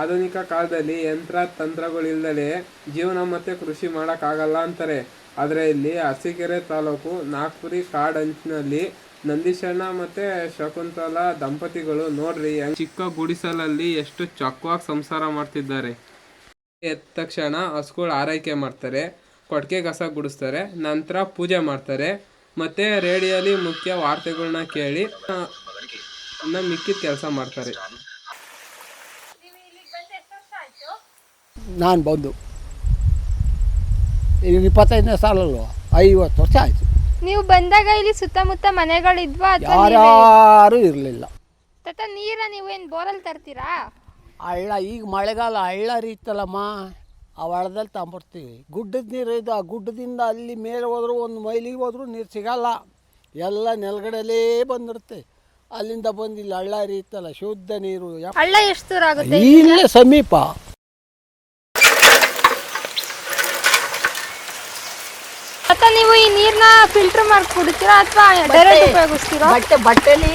ಆಧುನಿಕ ಕಾಲದಲ್ಲಿ ಯಂತ್ರ ತಂತ್ರಗಳಿಲ್ಲದೆ ಜೀವನ ಮತ್ತೆ ಕೃಷಿ ಮಾಡೋಕ್ಕಾಗಲ್ಲ ಅಂತಾರೆ. ಆದರೆ ಇಲ್ಲಿ ಅರಸೀಕೆರೆ ತಾಲೂಕು ನಾಗ್ಪುರಿ ಕಾಡಂಚಿನಲ್ಲಿ ನಂದೀಶಣ್ಣ ಮತ್ತೆ ಶಕುಂತಲ ದಂಪತಿಗಳು ನೋಡ್ರಿ ಚಿಕ್ಕ ಗುಡಿಸಲಲ್ಲಿ ಎಷ್ಟು ಚೊಕ್ಕವಾಗಿ ಸಂಸಾರ ಮಾಡ್ತಿದ್ದಾರೆ. ಎದ್ದ ತಕ್ಷಣ ಹಸುಗಳು ಆರೈಕೆ ಮಾಡ್ತಾರೆ ಕೊಟ್ಟಿಗೆ ಕಸ ಗುಡಿಸ್ತಾರೆ, ನಂತರ ಪೂಜೆ ಮಾಡ್ತಾರೆ. ಮತ್ತೆ ರೇಡಿಯೋಲಿ ಮುಖ್ಯ ವಾರ್ತೆಗಳನ್ನ ಕೇಳಿ ಇನ್ನ ಮಿಕ್ಕಿದ ಕೆಲಸ ಮಾಡ್ತಾರೆ. ನಾನು ಬಂದು. ಈಗ ಇಪ್ಪತ್ತೈದನೇ ಸಾಲಲ್ವ ಐವತ್ತು ವರ್ಷ ಆಯಿತು. ನೀವು ಬಂದಾಗ ಇಲ್ಲಿ ಸುತ್ತಮುತ್ತ ಮನೆಗಳಿದ್ವಾ ಅಥವಾ ಯಾರ್ಯಾರು ಇರಲಿಲ್ಲ. ತಾತ ನೀರ ನೀವೇನ್ ಬೋರಲ್ಲಿ ತರ್ತೀರಾ? ಹಳ್ಳ ಈಗ ಮಳೆಗಾಲ ಹಳ್ಳ ರೀತಲ್ಲಮ್ಮ. ಆ ಹಳ್ಳದಲ್ಲಿ ತಂಬರ್ತೀವಿ ಗುಡ್ಡದ ನೀರು ಇದು. ಆ ಗುಡ್ಡದಿಂದ ಅಲ್ಲಿ ಮೇಲೆ ಹೋದ್ರು ಒಂದು ಮೈಲಿಗೆ ಹೋದ್ರೂ ನೀರು ಸಿಗಲ್ಲ. ಎಲ್ಲ ನೆಲಗಡಲೇ ಬಂದಿರುತ್ತೆ. ಅಲ್ಲಿಂದ ಬಂದಿಲ್ಲ ಇಲ್ಲಿ ಹಳ್ಳ ರೀತಲ್ಲ ಶುದ್ಧ ನೀರು. ಯಪ್ಪ. ಹಳ್ಳ ಎಷ್ಟು ದೂರ ಆಗುತ್ತೆ ಇಲ್ಲೇ ಸಮೀಪ. ನೀವು ಈ ನೀರ್ನ ಫಿಲ್ಟರ್ ಮಾಡಿ ಕುಡಿತೀರಾ ಅಥವಾ ಡೈರೆಕ್ಟ್ ಉಪಯೋಗಿಸ್ತೀರಾ? ಬಟ್ಟೆ ಬಟ್ಟೆಲಿ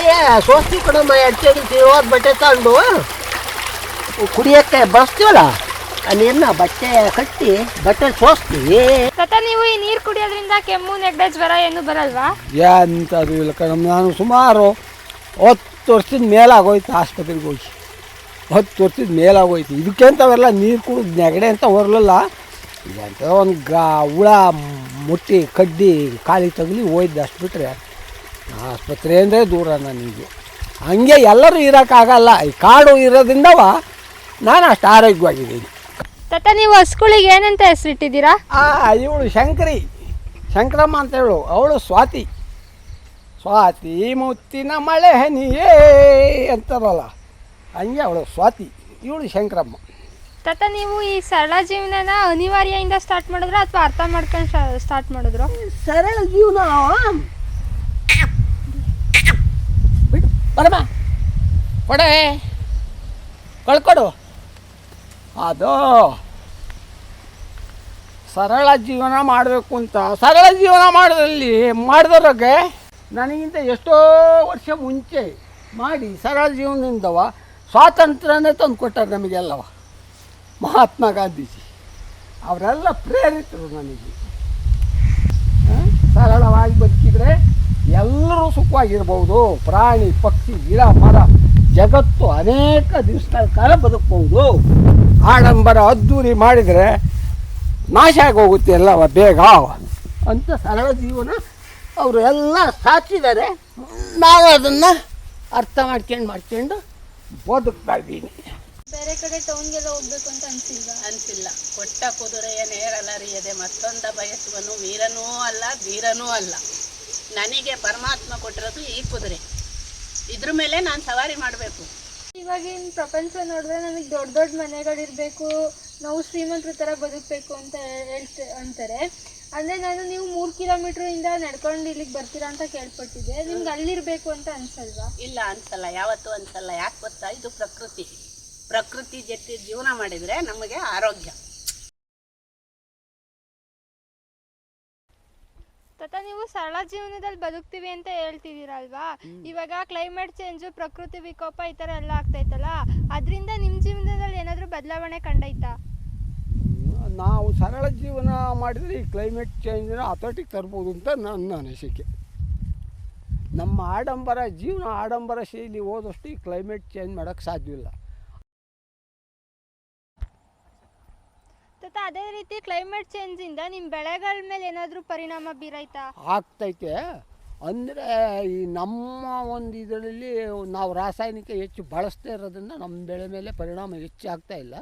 ಸೋಸ್ತಿ ಕೂಡ ಎರಡು ಚಡಿ ತಿರುವಾದ ಬಟ್ಟೆ ತಗೊಂಡು. ಕುಡಿಯೋಕ್ಕೆ ಬಳಸ್ತೀವಲ್ಲ ಆ ನೀರನ್ನ ಬಟ್ಟೆ ಕಟ್ಟಿ ಬಟ್ಟೆ ಸೋಸ್ತೀವಿ ಕಥೆ ನೀವು ಈ ನೀರ್ ಕುಡಿಯೋದ್ರಿಂದ ಕೆಮ್ಮು ನೆಗಡೆ ಜ್ವರ ಏನು ಬರಲ್ವಾ? ಎಂಥದ್ದು ಇಲ್ಲ ಕಣಮ್ ನಾನು ಸುಮಾರು ಹತ್ತು ವರ್ಷದ ಮೇಲಾಗೋಯ್ತು ಆಸ್ಪತ್ರೆಗೆ ಹೋಗಿ. ಹತ್ತು ವರ್ಷದ ಮೇಲಾಗೋಯ್ತು. ಅವೆಲ್ಲ ನೀರು ಕುಡಿದು ನೆಗಡೆ ಅಂತ ಹೊರಲಿಲ್ಲ. ಎಂಥ ಒಂದು ಗಾ ಹುಳ ಮುಟ್ಟಿ ಕಡ್ಡಿ ಕಾಲಿ ತಗಲಿ ಹೋಯ್ದು ಅಷ್ಟು ಬಿಟ್ಟರೆ ಆಸ್ಪತ್ರೆ ಅಂದರೆ ದೂರ ನನಗೆ. ಹಂಗೆ ಎಲ್ಲರೂ ಇರೋಕ್ಕಾಗಲ್ಲ. ಈ ಕಾಡು ಇರೋದ್ರಿಂದವ ನಾನು ಅಷ್ಟು ಆರೋಗ್ಯವಾಗಿದ್ದೀನಿ. ತಾತ ನೀವು ಹಸ್ಗಳಿಗೆ ಏನಂತ ಹೆಸರಿಟ್ಟಿದ್ದೀರಾ? ಆ ಇವಳು ಶಂಕರಿ. ಶಂಕರಮ್ಮ ಅಂತ ಹೇಳು. ಅವಳು ಸ್ವಾತಿ. ಸ್ವಾತಿ ಮುತ್ತಿನ ಮಳೆ ಹನಿಯೇ ಅಂತಾರಲ್ಲ. ಹಂಗೆ ಅವಳು ಸ್ವಾತಿ. ಇವಳು ಶಂಕರಮ್ಮ. ತತ ನೀವು ಈ ಸರಳ ಜೀವನನ ಅನಿವಾರ್ಯದಿಂದ ಸ್ಟಾರ್ಟ್ ಮಾಡಿದ್ರ ಅಥವಾ ಅರ್ಥ ಮಾಡ್ಕೊಂಡು ಸ್ಟಾರ್ಟ್ ಮಾಡಿದ್ರು? ಸರಳ ಜೀವನ ಬಿಡು, ಬರಮ್ಮ. ಕೊಡೆ. ಕಳ್ಕೊಡು. ಅದು. ಸರಳ ಜೀವನ ಮಾಡಬೇಕು ಅಂತ. ಸರಳ ಜೀವನ ಮಾಡೋದ್ರಲ್ಲಿ, ಮಾಡಿದವ್ರಿಗೆ ನನಗಿಂತ ಎಷ್ಟೋ ವರ್ಷ ಮುಂಚೆ ಮಾಡಿ ಸರಳ ಜೀವನದಿಂದವ ಸ್ವಾತಂತ್ರ್ಯನೇ ತಂದು ಕೊಟ್ಟಾರೆ ನಮಗೆಲ್ಲವ. ಮಹಾತ್ಮ ಗಾಂಧೀಜಿ. ಅವರೆಲ್ಲ ಪ್ರೇರಿತರು ನನಗೆ? ಸರಳವಾಗಿ ಬದುಕಿದ್ರೆ ಎಲ್ಲರೂ ಸುಖವಾಗಿರ್ಬೋದು. ಪ್ರಾಣಿ, ಪಕ್ಷಿ, ಗಿಡ, ಮರ, ಜಗತ್ತು ಅನೇಕ ದಿವಸಗಳ ಕಾಲ ಬದುಕಬಹುದು ಆಡಂಬರ ಅದ್ದೂರಿ ಮಾಡಿದರೆ ನಾಶ ಆಗೋಗುತ್ತೆ ಎಲ್ಲವ ಬೇಗ. ಅಂತ ಸರಳ ಜೀವನ ಅವರು ಎಲ್ಲ ಸಾಚಿದ್ದಾರೆ. ನಾವು ಅದನ್ನು ಅರ್ಥ ಮಾಡ್ಕೊಂಡು ಮಾಡ್ಕೊಂಡು ಬದುಕ್ತಾ ಇದ್ದೀನಿ. ಬೇರೆ ಕಡೆ ಟೌನ್ಗೆಲ್ಲ ಹೋಗ್ಬೇಕು ಅಂತ ಅನ್ಸಿಲ್ವಾ? ಅನ್ಸಿಲ್ಲ. ಕೊಟ್ಟ ಕುದುರೆಯ ನೇರಲರಿಯದೆ ಮತ್ತೊಂದ ಬಯಸುವನು ವೀರನೂ ಅಲ್ಲ ಧೀರನೂ ಅಲ್ಲ. ನನಗೆ ಪರಮಾತ್ಮ ಕೊಟ್ಟಿರೋದು ಈ ಕುದುರೆ. ಇದ್ರ ಮೇಲೆ ನಾನು ಸವಾರಿ ಮಾಡಬೇಕು. ಇವಾಗಿನ ಪ್ರಪಂಚ ನೋಡಿದ್ರೆ ನಮಗೆ ದೊಡ್ಡ ದೊಡ್ಡ ಮನೆಗಳಿರಬೇಕು ನಾವು ಶ್ರೀಮಂತರ ಥರ ಬದುಕಬೇಕು ಅಂತ ಹೇಳ್ತ ಅಂತಾರೆ. ಅಂದರೆ ನಾನು ನೀವು ಮೂರು ಕಿಲೋಮೀಟ್ರಿಂದ ನಡ್ಕೊಂಡು ಇಲ್ಲಿಗೆ ಬರ್ತೀರಾ ಅಂತ ಕೇಳ್ಪಟ್ಟಿದ್ದೆ. ನಿಮ್ಗೆ ಅಲ್ಲಿರಬೇಕು ಅಂತ ಅನ್ಸಲ್ವಾ? ಇಲ್ಲ ಅನ್ಸಲ್ಲ. ಯಾವತ್ತೂ ಅನ್ಸಲ್ಲ. ಯಾಕೆ ಗೊತ್ತಾ? ಇದು ಪ್ರಕೃತಿ. ಪ್ರಕೃತಿ ಜೊತೆ ಜೀವನ ಮಾಡಿದರೆ ನಮಗೆ ಆರೋಗ್ಯ. ತತ ನೀವು ಸರಳ ಜೀವನದಲ್ಲಿ ಬದುಕ್ತೀವಿ ಅಂತ ಹೇಳ್ತಿದ್ದೀರಲ್ವಾ? ಇವಾಗ ಕ್ಲೈಮೇಟ್ ಚೇಂಜು ಪ್ರಕೃತಿ ವಿಕೋಪ ಈ ಥರ ಎಲ್ಲ ಆಗ್ತೈತಲ್ಲ ಅದರಿಂದ ನಿಮ್ಮ ಜೀವನದಲ್ಲಿ ಏನಾದರೂ ಬದಲಾವಣೆ ಕಂಡೈತಾ? ನಾವು ಸರಳ ಜೀವನ ಮಾಡಿದರೆ ಈ ಕ್ಲೈಮೇಟ್ ಚೇಂಜ್ ಅಥೋಟಿಗೆ ತರ್ಬೋದು ಅಂತ ನನ್ನ ಅನಿಸಿಕೆ. ನಮ್ಮ ಆಡಂಬರ ಜೀವನ ಆಡಂಬರ ಶೈಲಿ ಹೋದಷ್ಟು ಈ ಕ್ಲೈಮೇಟ್ ಚೇಂಜ್ ಮಾಡೋಕ್ಕೆ ಸಾಧ್ಯವಿಲ್ಲ ತತ ಅದೇ ರೀತಿ ಕ್ಲೈಮೇಟ್ ಚೇಂಜಿಂದ ನಿಮ್ಮ ಬೆಳೆಗಳ ಮೇಲೆ ಏನಾದರೂ ಪರಿಣಾಮ ಬೀರೈತಾ? ಆಗ್ತೈತೆ. ಅಂದರೆ ಈ ನಮ್ಮ ಒಂದು ಇದರಲ್ಲಿ ನಾವು ರಾಸಾಯನಿಕ ಹೆಚ್ಚು ಬಳಸ್ತಾ ಇರೋದ್ರಿಂದ ನಮ್ಮ ಬೆಳೆ ಮೇಲೆ ಪರಿಣಾಮ ಹೆಚ್ಚು ಆಗ್ತಾ ಇಲ್ಲ.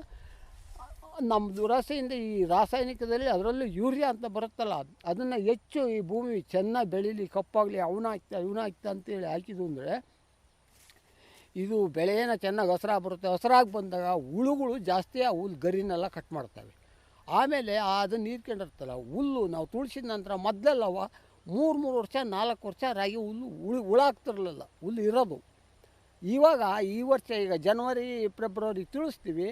ನಮ್ಮ ದುರಾಸೆಯಿಂದ ಈ ರಾಸಾಯನಿಕದಲ್ಲಿ ಅದರಲ್ಲೂ ಯೂರಿಯಾ ಅಂತ ಬರುತ್ತಲ್ಲ, ಅದನ್ನು ಹೆಚ್ಚು ಈ ಭೂಮಿ ಚೆನ್ನಾಗಿ ಬೆಳೀಲಿ, ಕಪ್ಪಾಗಲಿ, ಅವನ ಹಾಕ್ತಾ ಇವನ ಹಾಕ್ತಾ ಅಂತೇಳಿ ಹಾಕಿದ್ದು ಅಂದರೆ, ಇದು ಬೆಳೆಯನ್ನು ಚೆನ್ನಾಗಿ ಹಸ್ರಾಗಿ ಬರುತ್ತೆ. ಹಸ್ರಾಗಿ ಬಂದಾಗ ಹುಳುಗಳು ಜಾಸ್ತಿ ಆ ಹುಲ್ ಗರಿನೆಲ್ಲ ಕಟ್ ಮಾಡ್ತವೆ. ಆಮೇಲೆ ಅದನ್ನು ನೀರ್ಕೊಂಡಿರ್ತಲ್ಲ, ಹುಲ್ಲು ನಾವು ತುಳಿಸಿದ ನಂತರ ಮೊದಲೆಲ್ಲವ ಮೂರು ಮೂರು ವರ್ಷ, ನಾಲ್ಕು ವರ್ಷ ರಾಗಿ ಹುಲ್ಲು ಉಳಿ ಹುಳ ಆಗ್ತಿರ್ಲಿಲ್ಲ ಹುಲ್ಲು ಇರೋದು. ಇವಾಗ ಈ ವರ್ಷ ಈಗ ಜನವರಿ, ಫೆಬ್ರವರಿ ತಿಳಿಸ್ತೀವಿ.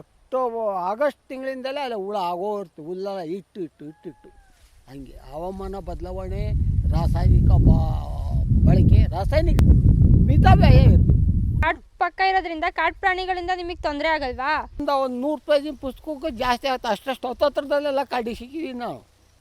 ಅಕ್ಟೋಬರ್ ಆಗಸ್ಟ್ ತಿಂಗಳಿಂದಲೇ ಅಲ್ಲಿ ಹುಳ ಆಗೋ ಇರ್ತು ಹುಲ್ಲೆಲ್ಲ ಇಟ್ಟು ಇಟ್ಟು ಇಟ್ಟಿಟ್ಟು ಹಂಗೆ ಹವಾಮಾನ ಬದಲಾವಣೆ, ರಾಸಾಯನಿಕ ಬಾ, ಬಳಕೆ, ರಾಸಾಯನಿಕ ಮಿತವ್ಯಯ ಪಕ್ಕ ಇರೋದ್ರಿಂದ ಕಾಡು ಪ್ರಾಣಿಗಳಿಂದ ನಿಮಗೆ ತೊಂದರೆ ಆಗಲ್ವಾ? ಒಂದು ನೂರು ರೂಪಾಯಿ ಪುಸ್ತಕಕ್ಕೂ ಜಾಸ್ತಿ ಆಗುತ್ತೆ. ಅಷ್ಟಷ್ಟು ಹತ್ತತ್ರದಲ್ಲೆಲ್ಲ ಕಾಡಿ ಸಿಕ್ಕಿದ್ದೀವಿ ನಾವು.